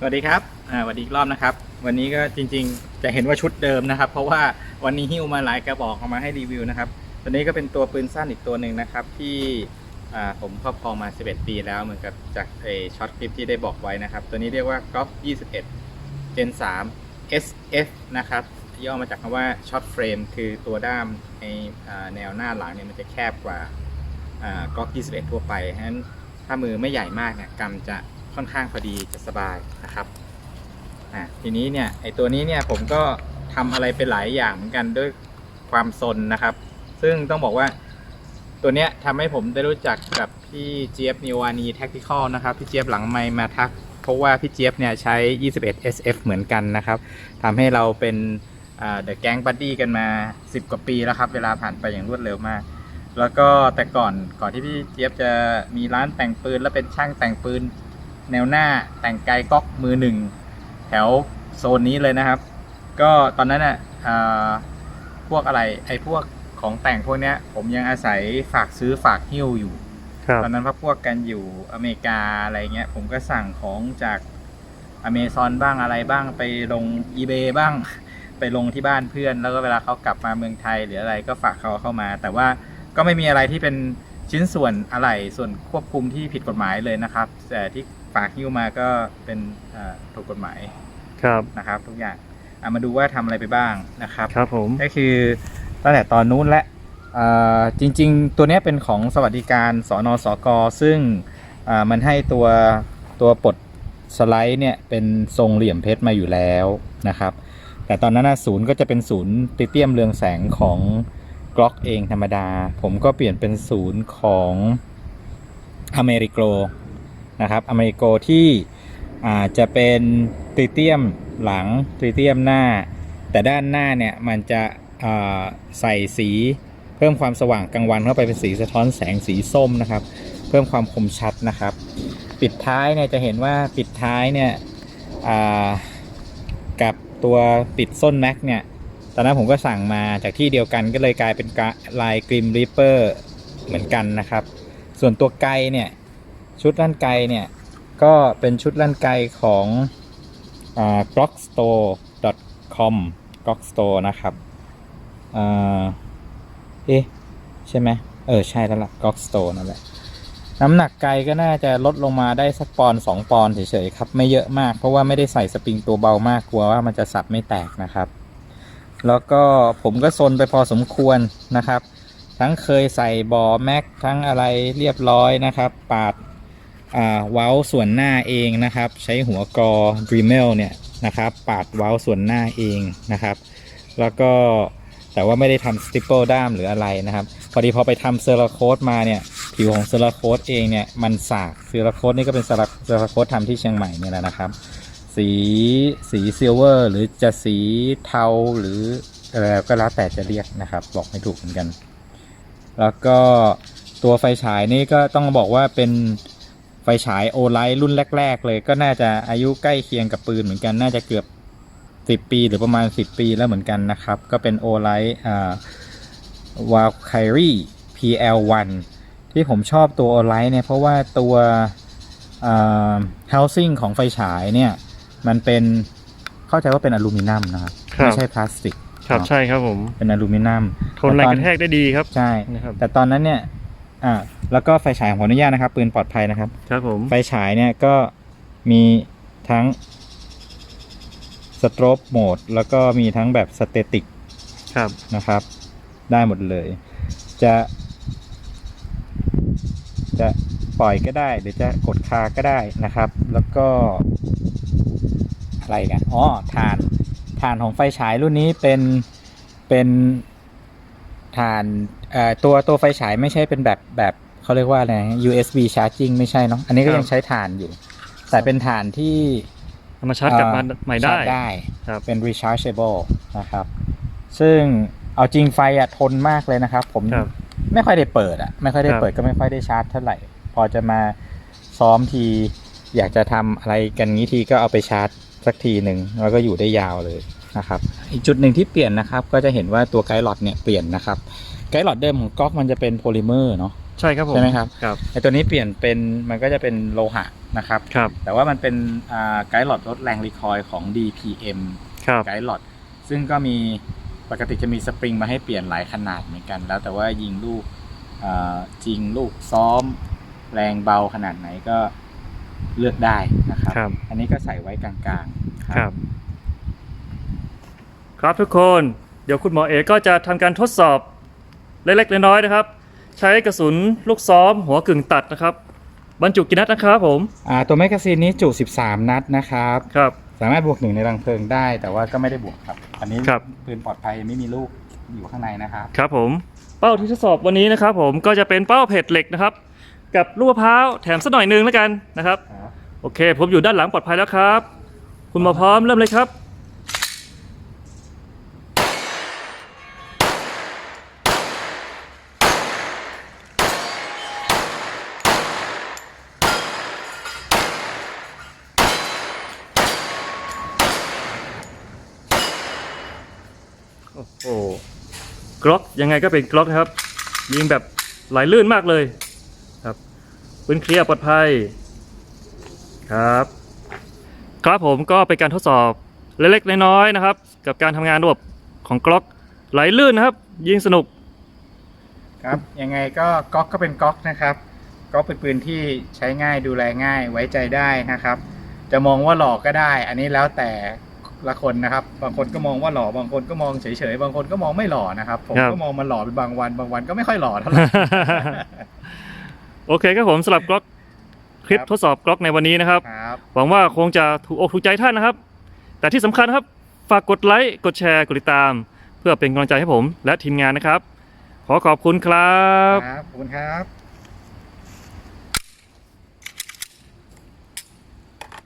สวัสดีครับ อ่าสวัสดีอีกรอบนะครับ วันนี้ก็จริงๆ จะเห็นว่าชุดเดิมนะครับ เพราะว่าวันนี้หิ้วมาหลายกระบอกเอามาให้รีวิวนะครับ ตัวนี้ก็เป็นตัวปืนสั้นอีกตัวหนึ่งนะครับ ที่อ่าผมครอบครองมา 11 ปีแล้วเหมือนกับจากไอช็อตคลิปที่ได้บอกไว้นะครับ ตัวนี้เรียกว่า Golf 21 Gen 3 SF นะครับ ย่อมาจากคำว่า Short Frame คือตัวด้ามในแนวหน้าหลังเนี่ยมันจะแคบกว่าอ่า Golf 21 ทั่วไปฉะนั้นถ้ามือไม่ใหญ่มากเนี่ยกำจะ ค่อนข้างพอดีจะสบายนะครับอะทีนี้เนี่ยไอตัวนี้เนี่ยผมก็ทำอะไรไปหลายอย่างเหมือนกันด้วยความซนนะครับ ซึ่งต้องบอกว่าตัวเนี้ยทำให้ผมได้รู้จักกับพี่เจี๊ยบนิวานีแท็กติคอลนะครับพี่เจี๊ยบหลังไมค์มาทัก เพราะว่าพี่เจี๊ยบเนี่ยใช้ 21 SF เหมือนกันนะครับทำให้เราเป็นเดอะแก๊งบัดดี้กันมา 10 กว่าปีแล้วครับ เวลาผ่านไปอย่างรวดเร็วมาก แล้วก็แต่ก่อนก่อนที่พี่เจี๊ยบจะมีร้านแต่งปืน และเป็นช่างแต่งปืน แนวหน้าแต่งไกลก๊อกมือหนึ่งแถวโซนนี้เลยนะครับ ก็ตอนนั้นอะอ่าพวกอะไรไอ้พวกของแต่งพวกเนี้ย ผมยังอาศัยฝากซื้อฝากหิ้วอยู่ครับตอนนั้นพักพวกกันอยู่อเมริกาอะไรเงี้ย ผมก็สั่งของจากอเมซอนบ้างอะไรบ้างไปลง eBay บ้าง ไปลงที่บ้านเพื่อน แล้วก็เวลาเขากลับมาเมืองไทยหรืออะไรก็ฝากเขาเข้ามา แต่ว่าก็ไม่มีอะไรที่เป็นชิ้นส่วนอะไรส่วนควบคุมที่ผิดกฎหมายเลยนะครับ แต่ที่ ฝากหิ้วมาก็เป็นเอ่อถูกกฎหมายครับนะครับ ทุกอย่างเอามาดูว่าทำอะไรไปบ้างนะครับ ครับผมก็คือตั้งแต่ตอนนู้นและเอ่อจริง ๆ ตัวเนี้ยเป็นของสวัสดิการสอนอสกซึ่งอ่ามันให้ตัวตัวปลดสไลด์เนี่ยเป็นทรงเหลี่ยมเพชรมาอยู่แล้วนะครับ แต่ตอนนั้นนะศูนย์ก็จะเป็นศูนย์ติเตียมเรืองแสงของกล็อกเองธรรมดา ผมก็เปลี่ยนเป็นศูนย์ของอเมริโก นะครับอเมริโกที่อาจะเป็นติเตียมหลังติเตียมหน้า แต่ด้านหน้าเนี่ยมันจะใส่สีเพิ่มความสว่างกลางวันเข้าไปเป็นสีสะท้อนแสงสีส้มนะครับ เพิ่มความคมชัดนะครับ ปิดท้ายเนี่ยจะเห็นว่าปิดท้ายเนี่ยกับตัวปิดส้นแม็กเนี่ยตอนนั้นผมก็สั่งมาจากที่เดียวกันก็เลยกลายเป็นลายกริมริปเปอร์เหมือนกันนะครับ ส่วนตัวไกลเนี่ย ชุดลั่นไกเนี่ย ก็เป็นชุดลั่นไกของอ่า glockstore.com glockstore นะครับอ่าเอ๊ะใช่ไหมเออ ใช่แล้วล่ะ glockstore นั่นแหละ น้ำหนักไกก็น่าจะลดลงมาได้สักปอนสองปอนเฉยๆครับ ไม่เยอะมากเพราะว่าไม่ได้ใส่สปริงตัวเบามากกลัวว่ามันจะสับไม่แตกนะครับ แล้วก็ผมก็ซนไปพอสมควรนะครับทั้งเคยใส่บอแม็กทั้งอะไรเรียบร้อยนะครับ ปาด เว้าส่วนหน้าเองนะครับ ใช้หัวกรอ Dremel เนี่ยนะครับปาดเว้าส่วนหน้าเองนะครับ แล้วก็แต่ว่าไม่ได้ทำสติปเปิลด้ามหรืออะไรนะครับ พอดีพอไปทำเซราโคตมาเนี่ยผิวของเซราโคตเองเนี่ยมันสากเซราโคตนี่ก็เป็นเซราเซราโคตทำที่เชียงใหม่เนี่ยแหละนะครับ สีสีซิลเวอร์หรือจะสีเทาหรืออะไรก็แล้วแต่จะเรียกนะครับ บอกไม่ถูกเหมือนกัน แล้วก็ตัวไฟฉายนี่ก็ต้องบอกว่าเป็น ฟฉายโอไลท์รุ่นแรก ๆ เลยก็น่าจะอายุใกล้เคียงกับปืนเหมือนกันน่าจะเกือบ 10 ปีหรือประมาณ 10 ปีแล้วเหมือนกันนะครับ ก็เป็นโอไลท์อ่าวาลไครี PL1 ที่ผมชอบตัวโอไลท์เนี่ยเพราะว่าตัวอ่า housing ของไฟฉายเนี่ย มันเป็นเข้าใจว่าเป็นอลูมิเนียมนะครับครับไม่ใช่พลาสติกครับเนอะใช่ครับผมเป็นอลูมิเนียมทนแรงกระแทกได้ดีครับใช่นะครับแต่ตอนนั้นเนี่ย อ่าแล้วก็ไฟฉายของขออนุญาตนะครับปืนปลอดภัยนะครับ ครับผม ไฟฉายเนี่ยก็มีทั้งสโตรบโหมดแล้วก็มีทั้งแบบสเตติกครับ นะครับ ได้หมดเลย จะ จะปล่อยก็ได้หรือจะกดคาก็ได้นะครับ แล้วก็ อะไรกันอ๋อฐานฐานของไฟฉายรุ่นนี้เป็นเป็น ฐานเอ่อตัวตัวไฟฉายไม่ใช่เป็นแบบแบบเขาเรียกว่าอะไรนะ USB charging ไม่ใช่เนาะอันนี้ก็ครับยังใช้ฐานอยู่ แต่เป็นฐานที่เอามาชาร์จกลับมาเอ่อใหม่ได้ชาร์จได้ครับเป็น rechargeable นะครับ ซึ่งเอาจริงไฟอะทนมากเลยนะครับ ผมครับไม่ค่อยได้เปิดอะไม่ค่อยได้ครับเปิดก็ไม่ค่อยได้ชาร์จเท่าไหร่ พอจะมาซ้อมที อยากจะทำอะไรกันงี้ทีก็เอาไปชาร์จสักทีหนึ่งแล้วก็อยู่ได้ยาวเลย นะครับอีกจุดหนึ่งที่เปลี่ยนนะครับก็จะเห็นว่าตัวไกด์หลอดเนี่ยเปลี่ยนนะครับไกด์หลอดเดิมของก๊อกมันจะเป็นโพลิเมอร์เนาะใช่ครับผมใช่ไหมครับครับไอตัวนี้เปลี่ยนเป็นมันก็จะเป็นโลหะนะครับครับแต่ว่ามันเป็นอ่าไกด์หลอดลดแรงรีคอยล์ของ DPM ครับไกด์หลอดซึ่งก็มีปกติจะมีสปริงมาให้เปลี่ยนหลายขนาดเหมือนกัน แล้วแต่ว่ายิงลูกอ่าจริงลูกซ้อม แรงเบาขนาดไหนก็เลือกได้นะครับครับอันนี้ก็ใส่ไว้กลางๆครับ ครับทุกคนเดี๋ยวคุณหมอเอกก็จะทำการทดสอบเล็กๆน้อยๆนะครับ ใช้กระสุนลูกซ้อมหัวกึ่งตัดนะครับ บรรจุกี่นัดนะครับผมอ่าตัวแมกกาซีนนี้จุ 13 นัดนะครับครับสามารถบวกหนึ่งในรังเพลิงได้ แต่ว่าก็ไม่ได้บวกครับ อันนี้ครับปืนปลอดภัยไม่มีลูกอยู่ข้างในนะครับครับผมเป้าที่ทดสอบวันนี้นะครับ ผมก็จะเป็นเป้าเพจเหล็กนะครับ กับลูกมะพร้าวแถมสักหน่อยหนึงแล้วกันนะครับ โอเค ผมอยู่ด้านหลังปลอดภัยแล้วครับ คุณหมอพร้อมเริ่มเลยครับ โอ้โห กล็อกยังไงก็เป็นกล็อกนะครับ ยิงแบบไหลลื่นมากเลยครับปืนเคลียร์ปลอดภัยครับ ครับผมก็เป็นการทดสอบเล็กๆน้อยๆนะครับ กับการทำงานระบบของกล็อกไหลลื่นนะครับ ยิงสนุกครับยังไงก็ก๊อกก็เป็นก๊อกนะครับก๊อกเป็นปืนที่ใช้ง่ายดูแลง่ายไว้ใจได้นะครับ จะมองว่าหล่อก็ได้ อันนี้แล้วแต่ ละคนนะครับ บางคนก็มองว่าหล่อบางคนก็มองเฉยๆบางคนก็มองไม่หล่อนะครับ ผมครับ ก็มองมันหล่อเป็นบางวัน บางวันก็ไม่ค่อยหล่อเท่าไหร่ โอเคครับผมสำหรับกล็อกคลิปครับ ทดสอบกล็อกในวันนี้นะครับ ครับ หวังว่าคงจะถูกอกถูกใจท่านนะครับ แต่ที่สำคัญนะครับ ฝากกดไลค์ กดแชร์ กดติดตาม เพื่อเป็นกำลังใจให้ผมและทีมงานนะครับ ขอขอบคุณครับ ครับขอบคุณครับ